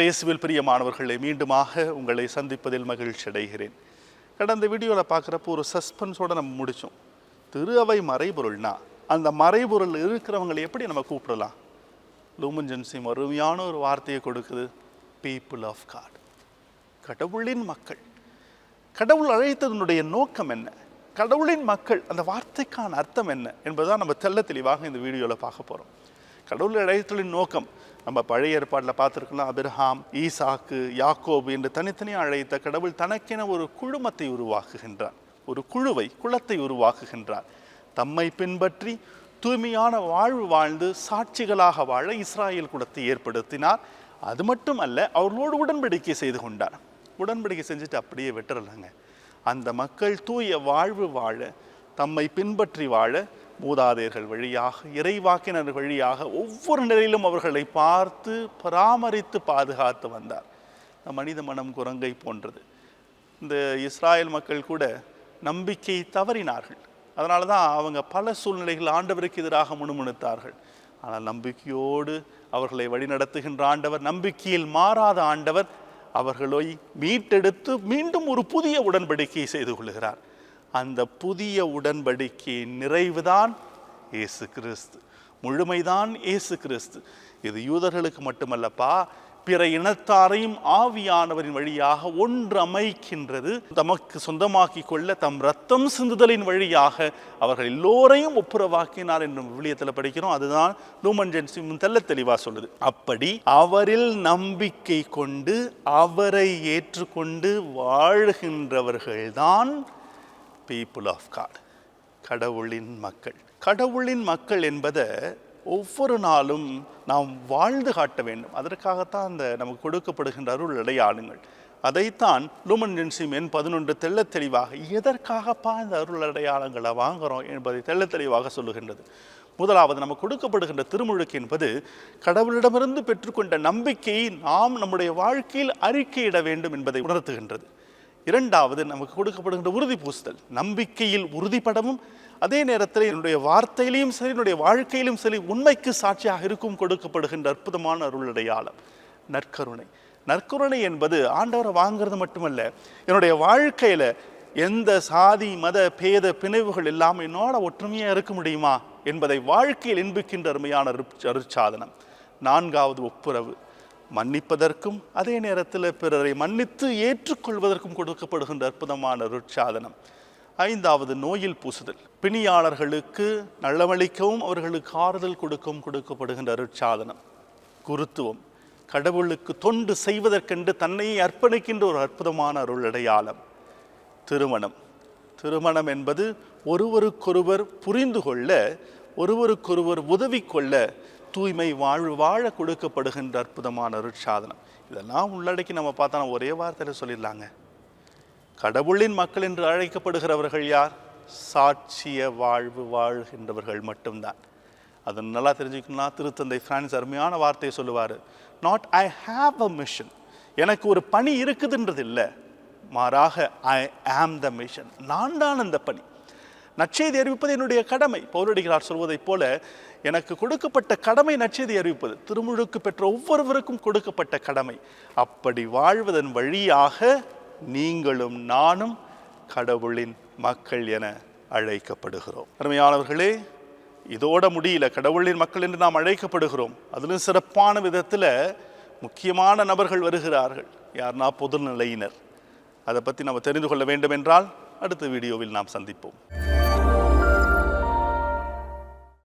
இயேசுவில் பிரியமானவர்களை மீண்டுமாக உங்களை சந்திப்பதில் மகிழ்ச்சி அடைகிறேன். கடந்த வீடியோவில் பார்க்குறப்போ ஒரு சஸ்பென்ஸோடு நம்ம முடித்தோம் திரு அவை மறைபொருள்னா அந்த மறைபொருள் இருக்கிறவங்களை எப்படி நம்ம கூப்பிடலாம்? லூமன்ஜன்சி அருமையான ஒரு வார்த்தையை கொடுக்குது பீப்புள் ஆஃப் காட் கடவுளின் மக்கள். கடவுள் அழைத்ததனுடைய நோக்கம் என்ன? கடவுளின் மக்கள் அந்த வார்த்தைக்கான அர்த்தம் என்ன? என்பதுதான் நம்ம தெள்ள தெளிவாக இந்த வீடியோவில் பார்க்க போகிறோம் கடவுள் அழைத்தலின் நோக்கம். நம்ம பழைய ஏற்பாட்டில் பார்த்துருக்கலாம் அபிரஹாம் ஈசாக்கு யாக்கோபு என்று தனித்தனியாக அழைத்த கடவுள் தனக்கென ஒரு குழுமத்தை உருவாக்குகின்றார் ஒரு குழுவை குளத்தை உருவாக்குகின்றார் தம்மை பின்பற்றி தூய்மையான வாழ்வு வாழ்ந்து சாட்சிகளாக வாழ இஸ்ராயல் குலத்தை ஏற்படுத்தினார். அது மட்டும் அல்ல அவர்களோடு உடன்படிக்கை செய்து கொண்டார். உடன்படிக்கை செஞ்சுட்டு அப்படியே விட்டுறலாங்க. அந்த மக்கள் தூய வாழ்வு வாழ தம்மை பின்பற்றி வாழ மூதாதையர்கள் வழியாக இறைவாக்கினர் வழியாக ஒவ்வொரு நிலையிலும் அவர்களை பார்த்து பராமரித்து பாதுகாத்து வந்தார். இந்த மனித மனம் குரங்கை போன்றது. இந்த இஸ்ராயல் மக்கள் கூட நம்பிக்கை தவறினார்கள். அதனால தான் அவங்க பல சூழ்நிலைகள் ஆண்டவருக்கு எதிராக முணுமுணுத்தார்கள். ஆனால் நம்பிக்கையோடு அவர்களை வழிநடத்துகின்ற ஆண்டவர் நம்பிக்கையில் மாறாத ஆண்டவர் அவர்களை மீட்டெடுத்து மீண்டும் ஒரு புதிய உடன்படிக்கை செய்து கொள்கிறார் அந்த புதிய உடன்படிக்கையின் நிறைவுதான் இயேசு கிறிஸ்து. முழுமைதான் இயேசு கிறிஸ்து. இது யூதர்களுக்கு மட்டுமல்லப்பா பிற இனத்தாரையும் ஆவியானவரின் வழியாக ஒன்றமைக்கின்றது. தமக்கு சொந்தமாக்கி கொள்ள தம் ரத்தம் சிந்துதலின் வழியாக அவர்கள் எல்லோரையும் ஒப்புரவாக்கினார் என்று விவிலியத்தில் படிக்கிறோம். அதுதான் லூமன் ஜென்சி தெல்ல தெளிவாக சொல்லுது. அப்படி அவரில் நம்பிக்கை கொண்டு அவரை ஏற்றுக்கொண்டு வாழ்கின்றவர்கள்தான் பீப்புள் ஆஃப் காட் கடவுளின் மக்கள். கடவுளின் மக்கள் என்பதை ஒவ்வொரு நாளும் நாம் வாழ்ந்து காட்ட வேண்டும். அதற்காகத்தான் அந்த நமக்கு கொடுக்கப்படுகின்ற அருள் அடையாளங்கள் அதைத்தான் லூமன் ஜென்சிம் எண் பதினொன்று தெள்ள தெளிவாக எதற்காகப்பா இந்த அருள் அடையாளங்களை வாங்குறோம் என்பதை தெள்ள தெளிவாக சொல்லுகின்றது. முதலாவது நமக்கு கொடுக்கப்படுகின்ற திருமுழுக்கு என்பது கடவுளிடமிருந்து பெற்றுக்கொண்ட நம்பிக்கையை நாம் நம்முடைய வாழ்க்கையில் அறிக்கையிட வேண்டும் என்பதை உணர்த்துகின்றது. இரண்டாவது நமக்கு கொடுக்கப்படுகின்ற உறுதி பூசுதல் நம்பிக்கையில் உறுதிப்படவும் அதே நேரத்தில் என்னுடைய வார்த்தையிலையும் சரி என்னுடைய வாழ்க்கையிலும் சரி உண்மைக்கு சாட்சியாக இருக்கும் கொடுக்கப்படுகின்ற அற்புதமான அருளடையாளம் நற்கருணை. நற்கருணை என்பது ஆண்டவரை வாங்குறது மட்டுமல்ல என்னுடைய வாழ்க்கையில் எந்த சாதி மத பேத பிணைவுகள் இல்லாமல் என்னோட ஒற்றுமையாக இருக்க முடியுமா என்பதை வாழ்க்கையில் இன்புக்கின்ற அருமையான அருட்சாதனம். நான்காவது ஒப்புரவு. மன்னிப்பதற்கும் அதே நேரத்தில் பிறரை மன்னித்து ஏற்றுக்கொள்வதற்கும் கொடுக்கப்படுகின்ற அற்புதமான ருட்சாதனம் ஐந்தாவது நோயில் பூசுதல். பிணியாளர்களுக்கு நலமளிக்கவும் அவர்களுக்கு ஆறுதல் கொடுக்கவும் கொடுக்கப்படுகின்ற அருட்சாதனம். குருத்துவம். கடவுளுக்கு தொண்டு செய்வதற்கென்று தன்னையே அர்ப்பணிக்கின்ற ஒரு அற்புதமான அருள் அடையாளம். திருமணம். திருமணம் என்பது ஒருவருக்கொருவர் புரிந்து கொள்ள ஒருவருக்கொருவர் உதவி கொள்ள தூய்மை வாழ்வு வாழ கொடுக்கப்படுகின்ற அற்புதமான அருட்சாதனம். இதெல்லாம் உள்ளடக்கி நம்ம பார்த்தா ஒரே வார்த்தையில் சொல்லிடலாங்க. கடவுளின் மக்கள் என்று அழைக்கப்படுகிறவர்கள் யார்? சாட்சிய வாழ்வு வாழ்கின்றவர்கள் மட்டும்தான். அது நல்லா தெரிஞ்சுக்கணும்னா திருத்தந்தை பிரான்ஸ் அருமையான வார்த்தையை சொல்லுவார். Not I have a mission எனக்கு ஒரு பணி இருக்குதுன்றது இல்லை மாறாக ஐ ஆம் த மிஷன் நான் தான் அந்த பணி. நற்செய்தி அறிவிப்பது என்னுடைய கடமை. பௌரடிகளார் சொல்வதைப் போல எனக்கு கொடுக்கப்பட்ட கடமை நற்செய்தி அறிவிப்பது. திருமுழுக்கு பெற்ற ஒவ்வொருவருக்கும் கொடுக்கப்பட்ட கடமை. அப்படி வாழ்வதன் வழியாக நீங்களும் நானும் கடவுளின் மக்கள் என அழைக்கப்படுகிறோம். அருமையானவர்களே இதோட முடியல. கடவுளின் மக்கள் என்று நாம் அழைக்கப்படுகிறோம். அதிலும் சிறப்பான விதத்தில் முக்கியமான நபர்கள் வருகிறார்கள். யார்னா பொதுநிலையினர். அதை பற்றி நம்ம தெரிந்து கொள்ள வேண்டும் என்றால் அடுத்த வீடியோவில் நாம் சந்திப்போம்.